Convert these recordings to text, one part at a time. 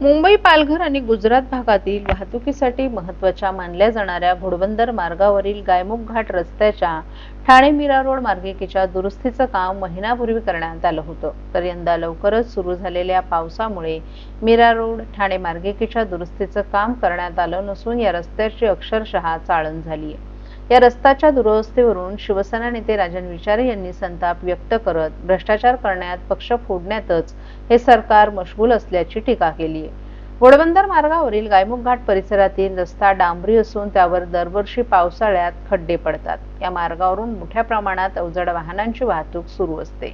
मुंबई पालघर आणि गुजरात भागातील वाहतुकीसाठी महत्त्वाच्या मानल्या जाणाऱ्या घोडबंदर मार्गावरील गायमुख घाट रस्त्याच्या ठाणे मीरा रोड मार्गिकेच्या दुरुस्तीचं काम महिनापूर्वी करण्यात आलं होतं. तर यंदा लवकरच सुरू झालेल्या पावसामुळे मीरा रोड ठाणे मार्गिकेच्या दुरुस्तीचं काम करण्यात आलं नसून या रस्त्याची अक्षरशः चाळण झाली आहे या रस्त्याच्या दुरवस्थेवरून शिवसेना नेते राजन विचारे यांनी संताप व्यक्त करत भ्रष्टाचार करण्यात पक्ष फोडण्यातच हे सरकार मशगूल असल्याची टीका केली आहे. घोडबंदर मार्गावरील गायमुख घाट परिसरातील रस्ता डांबरी असून त्यावर दरवर्षी पावसाळ्यात खड्डे पडतात. या मार्गावरून मोठ्या प्रमाणात अवजड वाहनांची वाहतूक सुरू असते.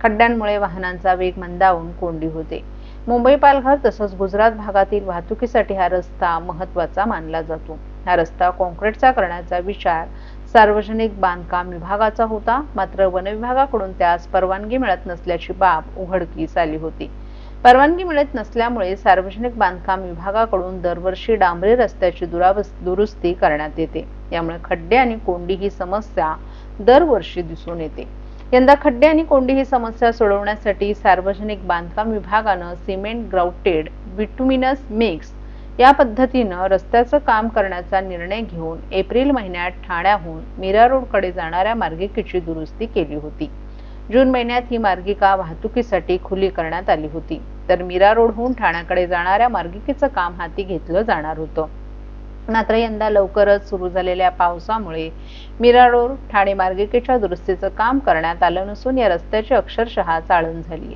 खड्ड्यांमुळे वाहनांचा वेग मंदावून कोंडी होते. मुंबई पालघर तसंच गुजरात भागातील वाहतुकीसाठी हा रस्ता महत्त्वाचा मानला जातो. हा रस्ता कॉन्क्रीटचा करण्याचा विचार सार्वजनिक बांधकाम विभागाचा होता. मात्र वन विभागाकडून त्यास परवानगी मिळत नसल्याची बाब उघडकीस आली होती. परवानगी मिळत नसल्यामुळे सार्वजनिक बांधकाम विभागाकडून दरवर्षी डांबरी रस्त्याची दुरुस्ती करण्यात येते. यामुळे खड्डे आणि कोंडी ही समस्या दरवर्षी दिसून येते. यंदा खड्डे आणि कोंडी ही समस्या सोडवण्यासाठी सार्वजनिक बांधकाम विभागानं सिमेंट ग्राउटेड विटुमिनस मिक्स या पद्धतीनं रस्त्याचं काम करण्याचा निर्णय घेऊन एप्रिल महिन्यात ठाण्याहून मीरा रोडकडे जाणाऱ्या मार्गिकेची दुरुस्ती केली होती. जून महिन्यात ही मार्गिका वाहतुकीसाठी खुली करण्यात आली होती. तर मीरा रोडहून ठाण्याकडे जाणाऱ्या मार्गिकेचं काम हाती घेतलं जाणार होतं. मात्र यंदा लवकरच सुरू झालेल्या पावसामुळे मीरा रोड ठाणे मार्गिकेच्या दुरुस्तीचं काम करण्यात आलं नसून या रस्त्याची अक्षरशः चाळण झाली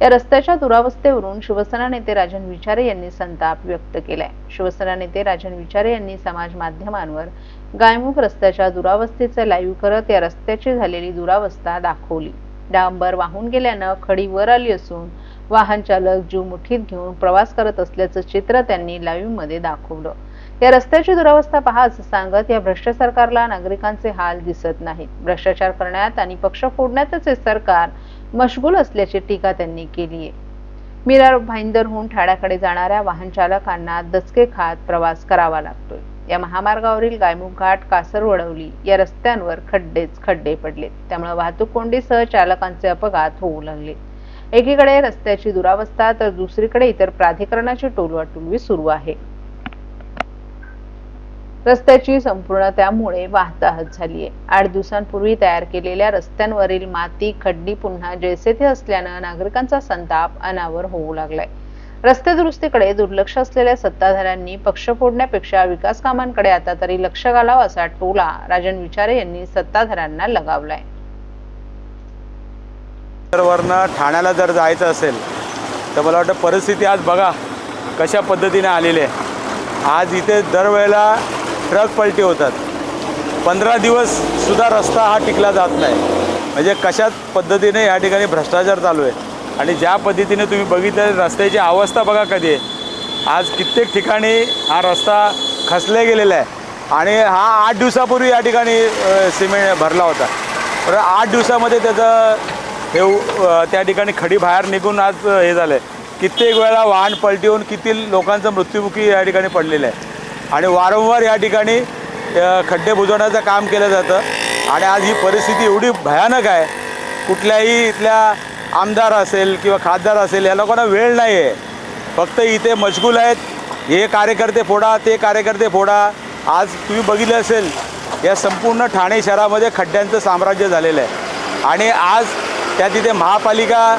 या रस्त्याच्या दुरावस्थेवरून शिवसेना नेते राजन विचारे यांनी संताप व्यक्त केलाय. शिवसेना नेते राजन विचारे यांनी समाज माध्यमांवर गायमुख रस्त्याच्या दुरावस्थेचं लाईव्ह करत या रस्त्याची झालेली दुरावस्था दाखवली. डांबर वाहून गेल्यानं खडी वर आली असून वाहन चालक जीव मुठीत घेऊन प्रवास करत असल्याचं चित्र त्यांनी लाईव्हमध्ये दाखवलं. या रस्त्याची दुरावस्था पहा असं सांगत या भ्रष्ट सरकारला नागरिकांचे हाल दिसत नाहीत. भ्रष्टाचार करण्यात आणि पक्ष फोडण्यातच हे सरकार मशगूल असल्याची टीका त्यांनी केली आहे. मीरा भाईंदरहून ठाण्याकडे जाणाऱ्या वाहन चालकांना दचके खात प्रवास करावा लागतोय. या महामार्गावरील गायमुख घाट कासर वडवली या रस्त्यांवर खड्डेच खड्डे पडले त्यामुळे वाहतूक कोंडीसह चालकांचे अपघात होऊ लागले. एकीकडे रस्त्याची दुरावस्था तर दुसरीकडे इतर प्राधिकरणाची टोलवाटोलवी सुरू आहे. रस्त्याची संपूर्ण त्यामुळे वाहताहत झाली आहे. आठ दिवसांपूर्वी तयार केलेल्या रस्त्यांवरील माती खड्डी पुन्हा जैसे थे असल्यानं नागरिकांचा संताप अनावर होऊ लागलाय. रस्ते दुरुस्तीकडे दुर्लक्ष असलेल्या सत्ताधाऱ्यांनी पक्ष फोडण्यापेक्षा विकास कामांकडे आता तरी लक्ष घालावं असा टोला राजन विचारे यांनी सत्ताधाऱ्यांना लगावलाय. वरनं ठाण्याला जर जायचं असेल तर मला वाटतं परिस्थिती आज बघा कशा पद्धतीने आलेली आहे. आज इथे दरवेळेला ट्रक पलटी होतात. पंधरा दिवससुद्धा रस्ता हा टिकला जात नाही. म्हणजे कशा पद्धतीने या ठिकाणी भ्रष्टाचार चालू आहे? आणि ज्या पद्धतीने तुम्ही बघितलं रस्त्याची अवस्था बघा कधी आहे. आज कित्येक ठिकाणी हा रस्ता खचले गेलेला आहे. आणि हा आठ दिवसापूर्वी या ठिकाणी सिमेंट भरला होता. तर आठ दिवसामध्ये त्याचं हे त्या ठिकाणी खडी बाहेर निघून आज हे झालं आहे कित्येक वेळा वाहन पलटी होऊन किती लोकांचा मृत्युमुखी या ठिकाणी पडलेलं आहे. आणि वारंवार या ठिकाणी खड्डे बुजवण्याचं काम केलं जातं. आणि आज ही परिस्थिती एवढी भयानक आहे. कुठल्याही इथल्या आमदार असेल किंवा खासदार असेल या लोकांना वेळ नाही आहे फक्त इथे मशगूल आहेत. हे कार्यकर्ते फोडा ते कार्यकर्ते फोडा. आज तुम्ही बघितलं असेल या संपूर्ण ठाणे शहरामध्ये खड्ड्यांचं साम्राज्य झालेलं आहे. आणि आज त्या तिथे महापालिका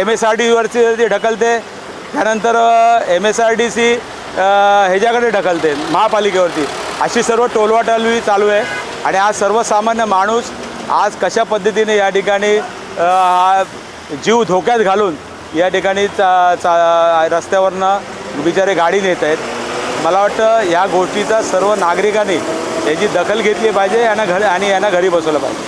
एम एस आर डीवरची ढकलते त्यानंतर M S R D C ह्याच्याकडे ढकलते महापालिकेवरती. अशी सर्व टोलवाटोलवी चालू आहे. आणि आज सर्वसामान्य माणूस आज कशा पद्धतीने या ठिकाणी जीव धोक्यात घालून या ठिकाणी चा चा रस्त्यावरनं बिचारे गाडी नेत आहेत. मला वाटतं या गोष्टीचा सर्व नागरिकांनी याची दखल घेतली पाहिजे यांना घर आणि यांना घरी बसवलं पाहिजे.